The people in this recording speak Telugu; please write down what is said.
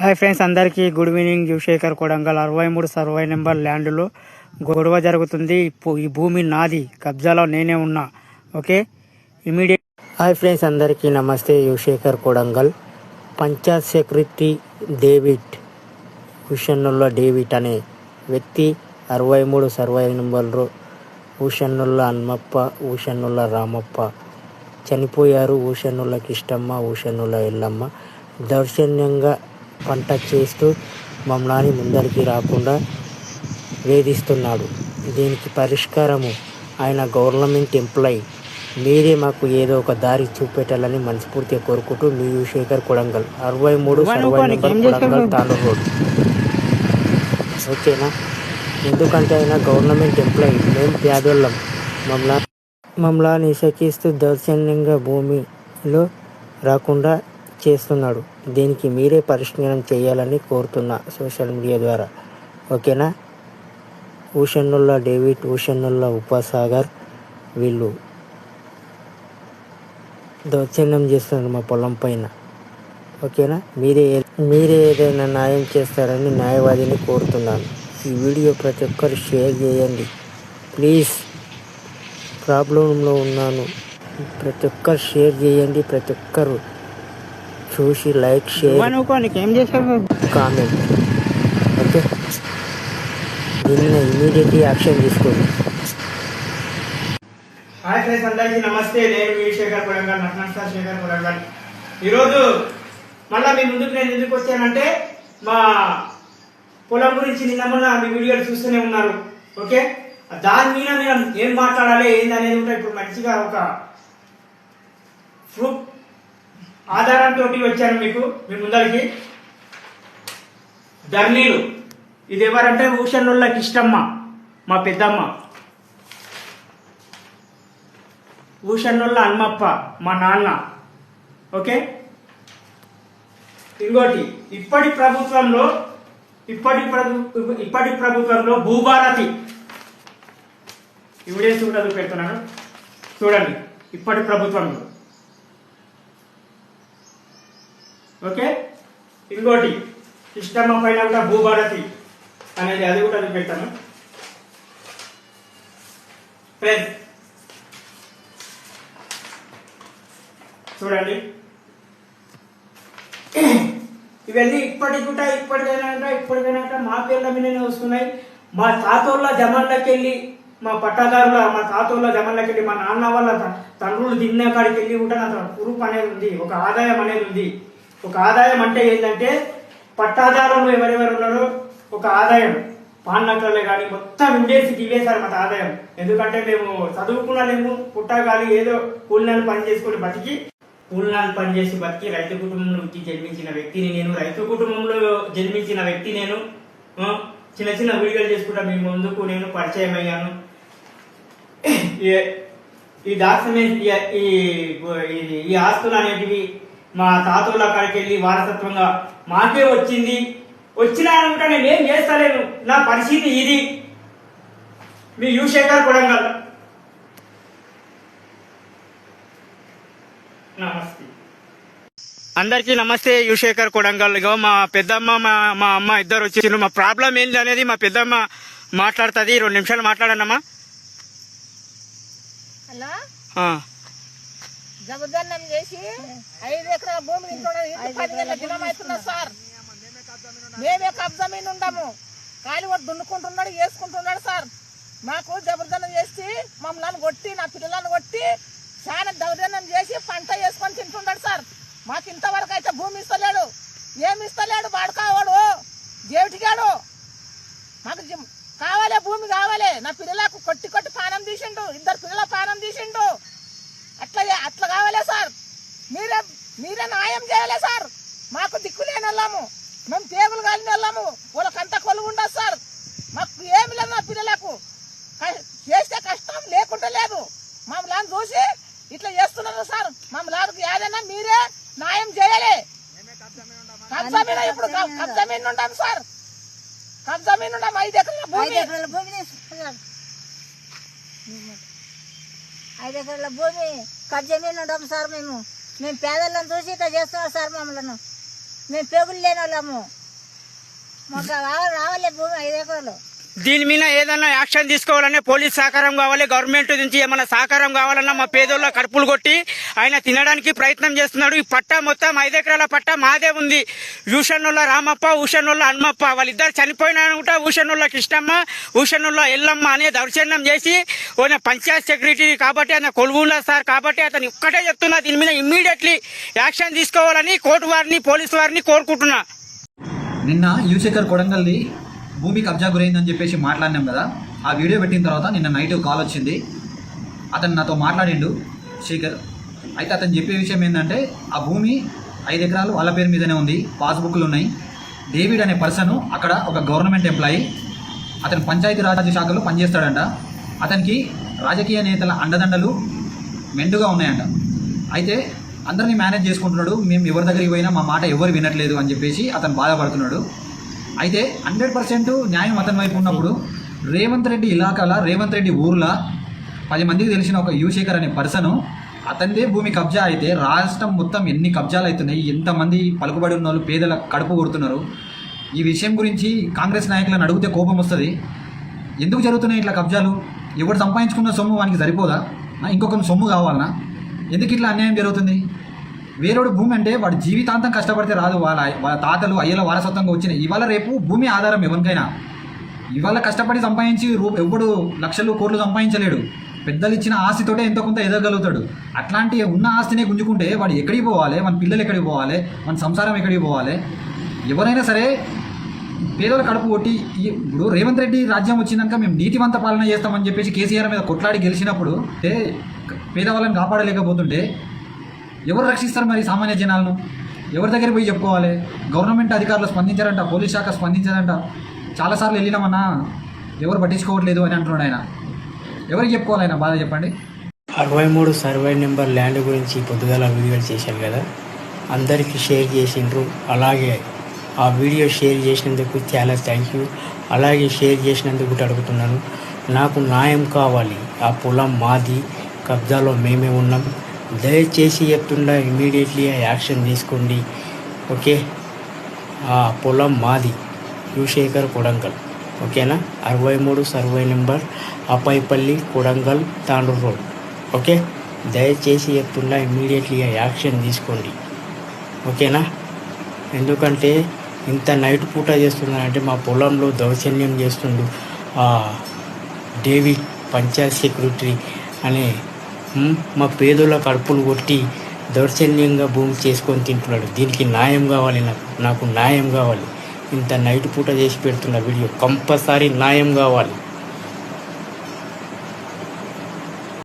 హాయ్ ఫ్రెండ్స్ అందరికీ గుడ్ ఈవినింగ్. యువశేఖర్ కొడంగల్ అరవై మూడు సర్వై నెంబర్ ల్యాండ్లో గొడవ జరుగుతుంది. ఈ భూమి నాది కబ్జాలో నేనే ఉన్నా. ఓకే? ఇమీడియట్ హాయ్ ఫ్రెండ్స్ అందరికీ నమస్తే. Yuvashekar Kodangal. Panchayat secretary David Hushannulla David అనే వ్యక్తి అరవై మూడు సర్వై నెంబర్లో ఊషన్నుల్లా హన్మప్ప ఊషన్నుల్లా రామప్ప. చనిపోయారు. ఊషన్నుల కిష్టమ్మ ఊషన్నుల ఎల్లమ్మ. దౌర్జన్యంగా పంట చేస్తూ మమ్మల్ని ముందరికి రాకుండా వేధిస్తున్నాడు. దీనికి పరిష్కారము ఆయన గవర్నమెంట్ ఎంప్లాయీ. మీరే మాకు ఏదో ఒక దారి చూపెట్టాలని మనస్ఫూర్తిగా కోరుకుంటూ మీ శేఖర్ కొడంగల్ అరవై మూడు survey number Kodangal Tandur road. ఓకేనా? ఎందుకంటే ఆయన గవర్నమెంట్ ఎంప్లాయీ మేము పేదోళ్ళం. మమ్మల్ని మమ్మల్ని ఇసకిస్తూ దౌర్జన్యంగా భూమిలో రాకుండా చేస్తున్నాడు. దీనికి మీరే పరిష్కారం చేయాలని కోరుతున్నా సోషల్ మీడియా ద్వారా. ఓకేనా? ఊషన్నుల్లా డేవిడ్ ఊషన్నుల్లా ఉపాసాగర్ వీళ్ళు దౌర్జన్యం చేస్తున్నారు మా పొలం పైన. ఓకేనా? మీరే మీరే ఏదైనా న్యాయం చేస్తారని న్యాయవాదిని కోరుతున్నాను. ఈ వీడియో ప్రతి ఒక్కరు షేర్ చేయండి. ప్లీజ్ ప్రాబ్లంలో ఉన్నాను. ప్రతి ఒక్కరు షేర్ చేయండి. ప్రతి ఒక్కరు చూసి లైక్ షేర్. ఏం చేసావు? కామెంట్. ఓకే? దీన్ని ఇమీడియట్ యాక్షన్ తీసుకోండి హాయ్ ఫ్రెండ్స్ అందరికీ నమస్తే. నేను మీ శేఖర్ కొడంగల్ నటన సార్ శేఖర్ కొడంగల్. ఈరోజు మళ్ళా మీ ముందుకు నేను ఎందుకు వచ్చానంటే మా పొలం గురించి నిన్న మొన్న మీ వీడియోలు చూస్తూనే ఉన్నారు. ఓకే? దాని మీద నేను ఏం మాట్లాడాలి ఏంది అనేది కూడా ఇప్పుడు మంచిగా ఒక ప్రూఫ్ ఆధారంతో వచ్చాను మీకు మీ ముందరికి. ధర్నీలు ఇది ఎవరంటే ఊషన్నుళ్ళకి ఇష్టమ్మ మా పెద్దమ్మ. ఊషన్నుళ్ళ హన్మప్ప మా నాన్న. ఓకే? ఇంకోటి ఇప్పటి ప్రభుత్వంలో ఇప్పటి ప్రభు ఇప్పటి ప్రభుత్వంలో భూభారతి. ఇవిడే చూడదు పెడుతున్నాను. చూడండి ఇప్పటి ప్రభుత్వంలో. ఓకే? ఇంకోటి ఇష్టమ్మ పైన కూడా భూభారతి అనేది అది కూడా చూపెడతాను ఫ్రెండ్స్ చూడండి. ఇవన్నీ ఇప్పటికి కూడా ఇప్పటికైనా ఇప్పటికైనా మా పేర్ల మీదనే వస్తున్నాయి. మా తాతోళ్ళ జమాన్లకి వెళ్ళి మా పట్టాదారుల మా తాతోళ్ళ జమాన్లకి వెళ్ళి మా నాన్న వాళ్ళ తండ్రులు తిన్న కాడికి వెళ్ళి కూడా నా కురుపు అనేది ఉంది ఒక ఆదాయం అనేది ఉంది. ఒక ఆదాయం అంటే ఏంటంటే పట్టాదారులు ఎవరెవరు ఉన్నారో ఒక ఆదాయం. పాన్నకలే కానీ మొత్తం ఉండేసి ఇవేశారు మా ఆదాయం. ఎందుకంటే మేము చదువుకున్నాలేము పుట్టగాలి ఏదో కూలినాలు పని చేసుకొని బతికి కూలినాలు పని చేసి బతికి రైతు కుటుంబం నుంచి జన్మించిన వ్యక్తిని నేను రైతు కుటుంబంలో జన్మించిన వ్యక్తి నేను చిన్న చిన్న వీడియోలు చేసుకుంటా మీ ముందుకు నేను పరిచయం అయ్యాను. ఈ- ఈ డాక్యుమెంట్ ఈ- ఈ ఈ- ఈ ఆస్తులు అనేటివి మా తాతల కాడికి వెళ్ళి వారసత్వంగా మాకే వచ్చింది. వచ్చినా అనుకుంటా నేను ఏం చేస్తలేను. నా పరిస్థితి ఇది. మీ యుశేఖర్ కొడంగల్. నమస్తే. అందరికీ నమస్తే యుశేఖర్ కొడంగల్. ఇగో మా పెద్దమ్మ మా మా అమ్మ ఇద్దరు వచ్చి మా ప్రాబ్లం ఏంది అనేది మా పెద్దమ్మ మాట్లాడుతుంది. రెండు నిమిషాలు మాట్లాడనమ్మా. హలో? ఆ. జబర్దన్నం చేసి ఐదు ఎకరాల భూమి ఇంట్లో దినం అవుతున్నది సార్. మేమే కబ్జా మీద ఉండము. కాలి వాడు దున్నుకుంటున్నాడు వేసుకుంటున్నాడు సార్. మాకు జబర్దన్నం చేసి మమ్మల్ని కొట్టి నా పిల్లలను కొట్టి చాలా దౌర్జన్యం చేసి పంట వేసుకొని తింటున్నాడు సార్. మాకు ఇంతవరకు అయితే భూమి ఇస్తలేడు. ఏమి ఇస్తలేడు వాడుకోవాడు దేవుటిగాడు మాకు కావాలే భూమి కావాలే. నా పిల్లలకు కొట్టి కొట్టి పానం తీసిండు ఇద్దరు పిల్లల పానం తీసిండు. అట్లా అట్లా కావాలే సార్. మీరే మీరే న్యాయం చేయాలి సార్. మాకు దిక్కు లేని వెళ్ళాము. మేము టేబుల్ కాలిని వెళ్ళాము. వాళ్ళకంతా కొలువు ఉండదు సార్. మాకు ఏమి లేదు నా పిల్లలకు. చేస్తే కష్టం లేకుండా లేదు. మమ్మల్ని చూసి ఇట్లా చేస్తున్నారు సార్. మమ్మల్ని ఏదైనా మీరే న్యాయం చేయాలి. కబ్జా మీద ఇప్పుడు కబ్జా మీద ఉంటాం సార్. కబ్జా మీద ఉంటాం ఐదు ఎకరాల భూమి. ఐదు ఎకరాల భూమి కట్ జమీన్ ఉంటాం సార్ మేము. మేము పేదలను చూసి ఇట్లా చేస్తున్నాం సార్ మమ్మల్ని. మేము పేగులు లేని వాళ్ళము. మాకు రావాలి రావాలి భూమి ఐదు ఎకరాలు. దీని మీద ఏదైనా యాక్షన్ తీసుకోవాలనే పోలీస్ సహకారం కావాలి గవర్నమెంట్ నుంచి ఏమైనా సహకారం కావాలన్నా మా పేదోళ్ళ కడుపులు కొట్టి ఆయన తినడానికి ప్రయత్నం చేస్తున్నాడు. ఈ పట్ట మొత్తం ఐదు ఎకరాల పట్ట మాదే ఉంది. యూషన్నుల్ల రామప్ప ఊషన్నుల్ల హనుమప్ప వాళ్ళిద్దరు చనిపోయినా కూడా ఊషన్నుల కృష్ణమ్మ ఊషన్నుల్ల ఎల్లమ్మ అనే దౌర్జన్యం చేసి ఆయన పంచాయత్ సెక్రటరీ కాబట్టి ఆయన కొలువుల సార్ కాబట్టి అతను ఒక్కటే చెప్తున్నా దీని మీద ఇమ్మీడియట్లీ యాక్షన్ తీసుకోవాలని కోర్టు వారిని పోలీసు వారిని కోరుకుంటున్నా. నిన్న యువశేఖర్ కొడంగల్ది భూమి కబ్జా గురైందని చెప్పేసి మాట్లాడినాం కదా. ఆ వీడియో పెట్టిన తర్వాత నిన్న నైట్ కాల్ వచ్చింది. అతను నాతో మాట్లాడిండు. శేఖర్ అయితే అతను చెప్పే విషయం ఏంటంటే ఆ భూమి ఐదు ఎకరాలు వాళ్ళ పేరు మీదనే ఉంది పాస్బుక్లు ఉన్నాయి. డేవిడ్ అనే పర్సన్ అక్కడ ఒక గవర్నమెంట్ ఎంప్లాయీ అతను పంచాయతీ రాజ్ శాఖలో పనిచేస్తాడంట. అతనికి రాజకీయ నేతల అండదండలు మెండుగా ఉన్నాయంట. అయితే అందరినీ మేనేజ్ చేసుకుంటున్నాడు మేము ఎవరి దగ్గరికి పోయినా మా మాట ఎవరు వినట్లేదు అని చెప్పేసి అతను బాధపడుతున్నాడు. అయితే హండ్రెడ్ పర్సెంట్ న్యాయం అతని వైపు ఉన్నప్పుడు రేవంత్ రెడ్డి ఇలాకాల రేవంత్ రెడ్డి ఊర్లో పది మందికి తెలిసిన ఒక యువశేఖర్ అనే పర్సను అతనిదే భూమి కబ్జా అయితే రాష్ట్రం మొత్తం ఎన్ని కబ్జాలు అవుతున్నాయి ఎంతమంది పలుకుబడి ఉన్న వాళ్ళు పేదల కడుపు కొడుతున్నారు. ఈ విషయం గురించి కాంగ్రెస్ నాయకులను అడిగితే కోపం వస్తుంది. ఎందుకు జరుగుతున్నాయి ఇట్లా కబ్జాలు? ఎవడు సంపాదించుకున్న సొమ్ము వానికి సరిపోదా? ఆ, ఇంకొకరి సొమ్ము కావాలనా? ఎందుకు ఇట్లా అన్యాయం జరుగుతుంది? వేరేడు భూమి అంటే వాడు జీవితాంతం కష్టపడితే రాదు. వాళ్ళ వాళ్ళ తాతలు అయ్యల వారసత్వంగా వచ్చిన ఇవాళ రేపు భూమి ఆధారం ఎవరికైనా. ఇవాళ కష్టపడి సంపాదించి రూ ఎవడు లక్షలు కోట్లు సంపాదించలేడు. పెద్దలు ఇచ్చిన ఆస్తితోటే ఎంతో కొంత ఎదగలుగుతాడు? అట్లాంటి ఉన్న ఆస్తినే గుంజుకుంటే వాడు ఎక్కడికి పోవాలి? మన పిల్లలు ఎక్కడికి పోవాలి? మన సంసారం ఎక్కడికి పోవాలి? ఎవరైనా సరే పేదల కడుపు కొట్టి ఇప్పుడు రేవంత్ రెడ్డి రాజ్యం వచ్చినాక మేము నీతివంత పాలన చేస్తామని చెప్పేసి కేసీఆర్ మీద కొట్లాడి గెలిచినప్పుడు అంటే పేదవాళ్ళని కాపాడలేకపోతుంటే ఎవరు రక్షిస్తారు మరి సామాన్య జనాలను? ఎవరి దగ్గర పోయి చెప్పుకోవాలి? గవర్నమెంట్ అధికారులు స్పందించారంట పోలీస్ శాఖ స్పందించారంట. చాలాసార్లు వెళ్ళినామన్నా ఎవరు పట్టించుకోవట్లేదు అని అంటున్నాడు ఆయన. ఎవరికి చెప్పుకోవాలి బాధ చెప్పండి. అరవై మూడు సర్వే నెంబర్ ల్యాండ్ గురించి పొద్దుగాల వీడియోలు చేశారు కదా? అందరికీ షేర్ చేసిండ్రు. అలాగే ఆ వీడియో షేర్ చేసినందుకు చాలా థ్యాంక్ యూ అలాగే షేర్ చేసినందుకు కూడా అడుగుతున్నాను. నాకు న్యాయం కావాలి. ఆ పొలం మాది కబ్జాలో మేమే ఉన్నాం. దయచేసి చెప్తుండా ఇమీడియట్లీ యాక్షన్ తీసుకోండి. ఓకే? ఆ పొలం మాది. యువశేఖర్ కొడంకల్ ఓకేనా? అరవై మూడు survey number Apaipalli Kodangal Tandur road. Okay? దయచేసి చెప్తున్నా ఇమ్మీడియట్లీ యాక్షన్ తీసుకోండి. ఓకేనా? ఎందుకంటే ఇంత నైట్ పూట చేస్తున్నారంటే మా పొలంలో దౌర్జన్యం చేస్తుండు ఆ డేవిడ్ పంచాయత్ సెక్రటరీ అనే మా పేదోళ్ళ కడుపులు కొట్టి దౌర్జన్యంగా భూమి చేసుకొని తింటున్నాడు. దీనికి న్యాయం కావాలి నాకు. నాకు న్యాయం కావాలి. ఇంత నైట్ పూట చేసి పెడుతున్న వీడియో కంపల్సరీ న్యాయం కావాలి.